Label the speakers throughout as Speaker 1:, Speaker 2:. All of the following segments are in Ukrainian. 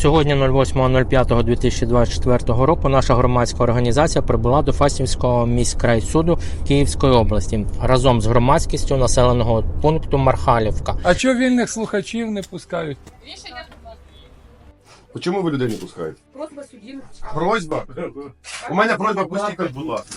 Speaker 1: Сьогодні, 08.05.2024 року, наша громадська організація прибула до Фастівського міськрайсуду Київської області разом з громадськістю населеного пункту Мархалівка.
Speaker 2: А чого вільних слухачів не пускають?
Speaker 3: Рішення Чому ви людей не пускаєте?
Speaker 4: Просьба судді.
Speaker 3: Просьба? У мене просьба пустіть, будь ласка.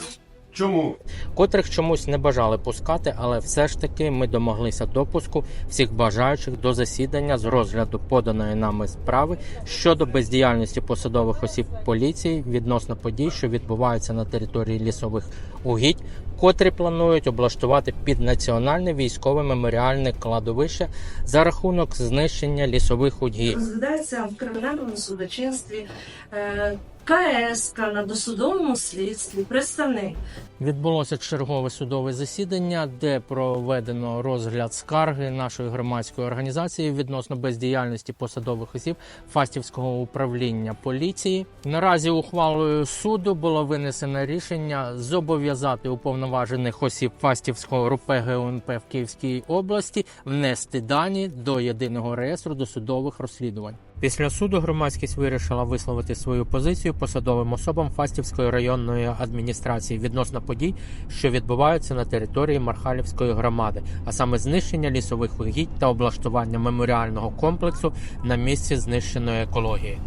Speaker 3: Чому?
Speaker 1: котрих чомусь не бажали пускати, але все ж таки ми домоглися допуску всіх бажаючих до засідання з розгляду поданої нами справи щодо бездіяльності посадових осіб поліції відносно подій, що відбуваються на території лісових угідь, котрі планують облаштувати під національне військове меморіальне кладовище за рахунок знищення лісових угідь.
Speaker 4: Розглядається в кримінальному судочинстві е, КСК на досудовому слідстві, представник.
Speaker 1: Відбулося чергове судове засідання, де проведено розгляд скарги нашої громадської організації відносно бездіяльності посадових осіб Фастівського управління поліції. Наразі ухвалою суду було винесено рішення зобов'язати уповноважених осіб Фастівського РУП ГУНП в Київській області внести дані до єдиного реєстру досудових розслідувань. Після суду громадськість вирішила висловити свою позицію посадовим особам Фастівської районної адміністрації відносно подій, що відбуваються на території Мархалівської громади, а саме знищення лісових угідь та облаштування меморіального комплексу на місці знищеної екології.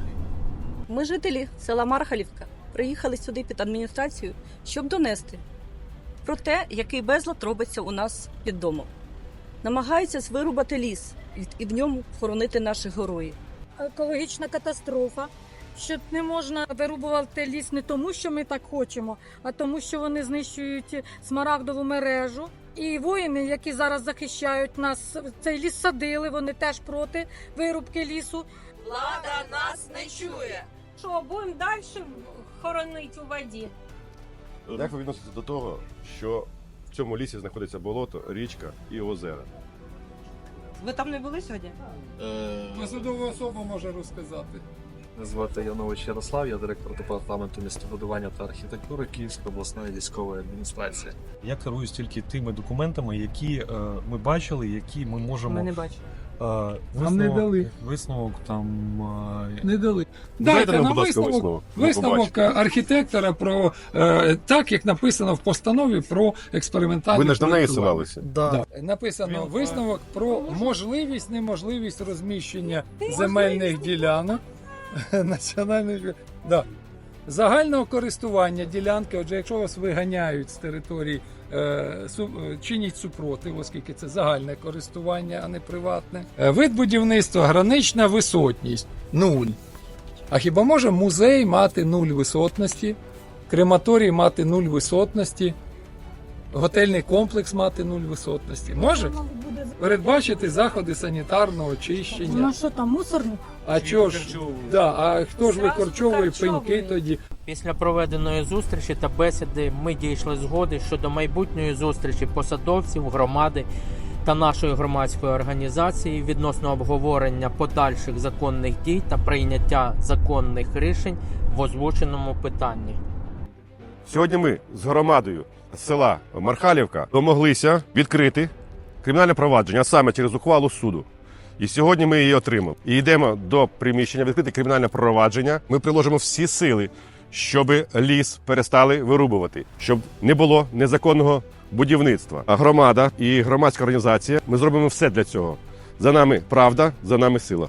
Speaker 5: Ми жителі села Мархалівка приїхали сюди під адміністрацію, щоб донести про те, який безлад робиться у нас під домом. Намагаються вирубати ліс і- в ньому хоронити наших героїв.
Speaker 6: Екологічна катастрофа. Що не можна вирубувати ліс не тому, що ми так хочемо, а тому, що вони знищують смарагдову мережу. І воїни, які зараз захищають нас, цей ліс садили, вони теж проти вирубки лісу.
Speaker 7: Влада нас не чує.
Speaker 6: Що будемо далі хоронити у воді?
Speaker 3: Як ви відноситеся до того, що в цьому лісі знаходиться болото, річка і озера?
Speaker 7: Ви там не були сьогодні?
Speaker 2: Посадова особа може розказати.
Speaker 8: Мене звати Янович Ярослав, я директор департаменту містобудування та архітектури Київської обласної військової адміністрації.
Speaker 9: Я керуюсь тільки тими документами, які е, ми бачили, які ми можемо.
Speaker 7: Ми не бачимо.
Speaker 9: Е,
Speaker 2: Нам не дали.
Speaker 9: Висновок там. Е,
Speaker 2: Не дали.
Speaker 3: Дайте
Speaker 2: Дайте
Speaker 3: нам, будь ласка,
Speaker 2: висновок,
Speaker 3: висновок.
Speaker 2: Висновок
Speaker 3: побачимо.
Speaker 2: архітектора про е, так, як написано в постанові про експериментальне.
Speaker 3: Ви не ж на неї
Speaker 2: проєктування.
Speaker 3: ссилалися?
Speaker 2: Да. Написано
Speaker 9: Він-
Speaker 2: висновок про можливість, неможливість розміщення земельних ділянок національної да. Загального користування ділянки. Отже, якщо вас виганяють з території, е, е, чиніть супротив, оскільки це загальне користування, а не приватне. Е, вид будівництва, гранична висотність нуль. А хіба може музей мати нуль висотності, крематорій мати нуль висотності, готельний комплекс мати нуль висотності? Може? Передбачити заходи санітарного очищення.
Speaker 6: Ну що там, мусорник?
Speaker 2: А чого ж? Да, а хто ж
Speaker 6: викорчовує.
Speaker 2: пеньки тоді?
Speaker 1: Після проведеної зустрічі та бесіди ми дійшли згоди щодо майбутньої зустрічі посадовців, громади та нашої громадської організації відносно обговорення подальших законних дій та прийняття законних рішень в озвученому питанні.
Speaker 3: Сьогодні ми з громадою села Мархалівка домоглися відкрити кримінальне провадження, а саме через ухвалу суду. І сьогодні ми її отримали. І йдемо до приміщення відкрити кримінальне провадження. Ми приложимо всі сили, щоб ліс перестали вирубувати, щоб не було незаконного будівництва. А громада і громадська організація ми зробимо все для цього. За нами правда, за нами сила.